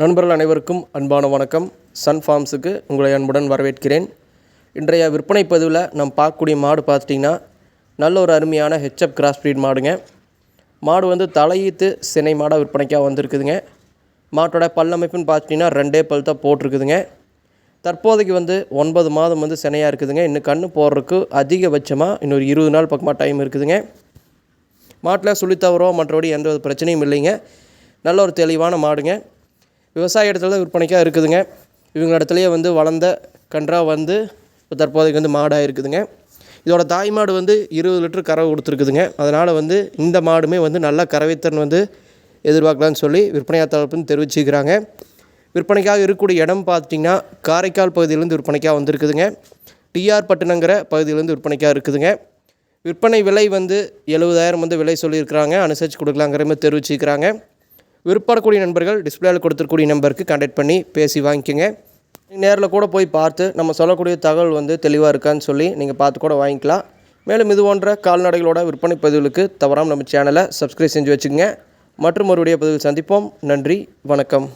நண்பர்கள் அனைவருக்கும் அன்பான வணக்கம். சன் ஃபார்ம்ஸுக்கு உங்களை அன்புடன் வரவேற்கிறேன். இன்றைய விற்பனை பதிவில் நம்ம பார்க்கக்கூடிய மாடு பார்த்துட்டிங்கன்னா நல்ல ஒரு அருமையான ஹெச்எப் கிராஸ் breed மாடுங்க. மாடு வந்து தலையீத்து சினை மாடாக விற்பனைக்காக வந்திருக்குதுங்க. மாட்டோட பல்லமைப்புன்னு பார்த்துட்டிங்கன்னா ரெண்டே பல் தான் போட்டிருக்குதுங்க. தற்போதைக்கு வந்து ஒன்பது மாதம் வந்து சினையாக இருக்குதுங்க. இன்னும் கண்ணு போடுறதுக்கு அதிகபட்சமாக இன்னொரு இருபது நாள் பக்கமாக டைம் இருக்குதுங்க. மாட்டில் சுழித்தவரோ மற்றபடி எந்த ஒரு பிரச்சனையும் இல்லைங்க. நல்ல ஒரு தெளிவான மாடுங்க. விவசாய இடத்துல தான் விற்பனைக்காக இருக்குதுங்க. இவங்க இடத்துலையே வந்து வளர்ந்த கன்றாக வந்து இப்போ தற்போதைக்கு வந்து மாடாக இருக்குதுங்க. இதோட தாய் மாடு வந்து இருபது லிட்டர் கறவை கொடுத்துருக்குதுங்க. அதனால் வந்து இந்த மாடுமே வந்து நல்ல கறவைத்திறன் வந்து எதிர்பார்க்கலான்னு சொல்லி விற்பனையா தரப்புன்னு தெரிவிச்சுக்கிறாங்க. விற்பனைக்காக இருக்கக்கூடிய இடம் பார்த்திங்கன்னா காரைக்கால் பகுதியிலேருந்து விற்பனைக்காக வந்திருக்குதுங்க. டிஆர் பட்டினங்கிற பகுதியிலேருந்து விற்பனைக்காக இருக்குதுங்க. விற்பனை விலை வந்து எழுபதாயிரம் வந்து விலை சொல்லியிருக்கிறாங்க. அனுசரித்து கொடுக்கலாங்கிற மாதிரி தெரிவிச்சுக்கிறாங்க. விருப்பப்படக்கூடிய நண்பர்கள் டிஸ்பிளேயில் கொடுத்துருக்கூடிய நம்பருக்கு கான்டாக்ட் பண்ணி பேசி வாங்கிக்கோங்க. நேரில் கூட போய் பார்த்து நம்ம சொல்லக்கூடிய தகவல் வந்து தெளிவாக இருக்கான்னு சொல்லி நீங்கள் பார்த்து கூட வாங்கிக்கலாம். மேலும் இது போன்ற கால்நடைகளோட விற்பனை பதிவுகளுக்கு தவறாமல் நம்ம சேனலை சப்ஸ்கிரைப் செஞ்சு வச்சுக்கோங்க. மற்றும் ஒரு வீடியோ பதிவில் சந்திப்போம். நன்றி. வணக்கம்.